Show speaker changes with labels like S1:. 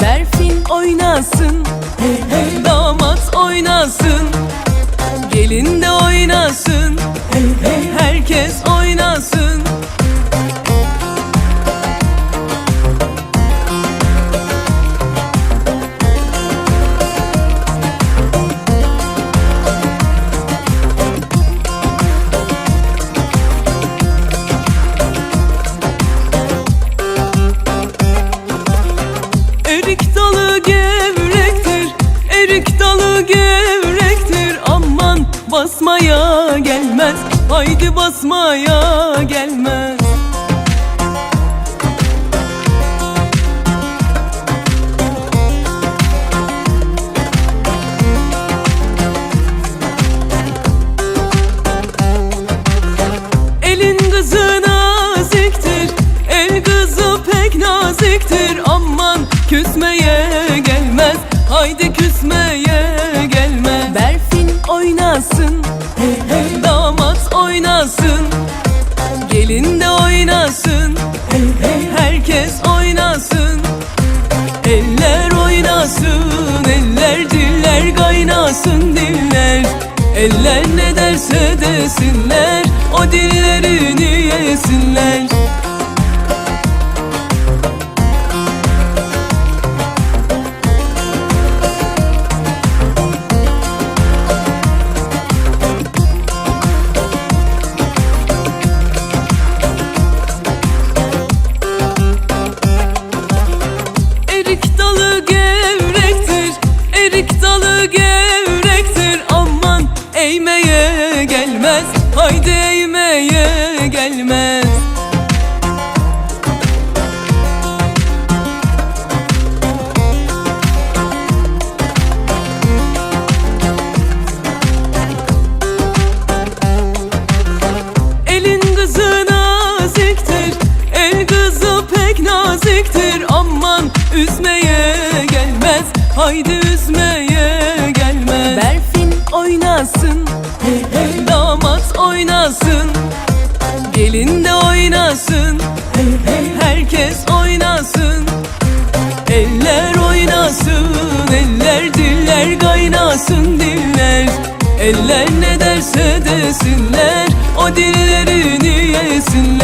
S1: Berfin oynasın Damat oynasın. Gelin de oynasın Herkes oynasın dalı gevrektir, erik dalı gevrektir. Aman basmaya gelmez, haydi basmaya gelmez Eller ne derse desinler O dillerini yesinler haydi eğmeye gelmez. Elin kızı naziktir El kızı pek naziktir. Aman üzmeye gelmez. Haydi oynasın. Gelin de oynasın. Herkes oynasın. Eller oynasın Eller diller kaynasın diller. Eller ne derse desinler O dillerini yesinler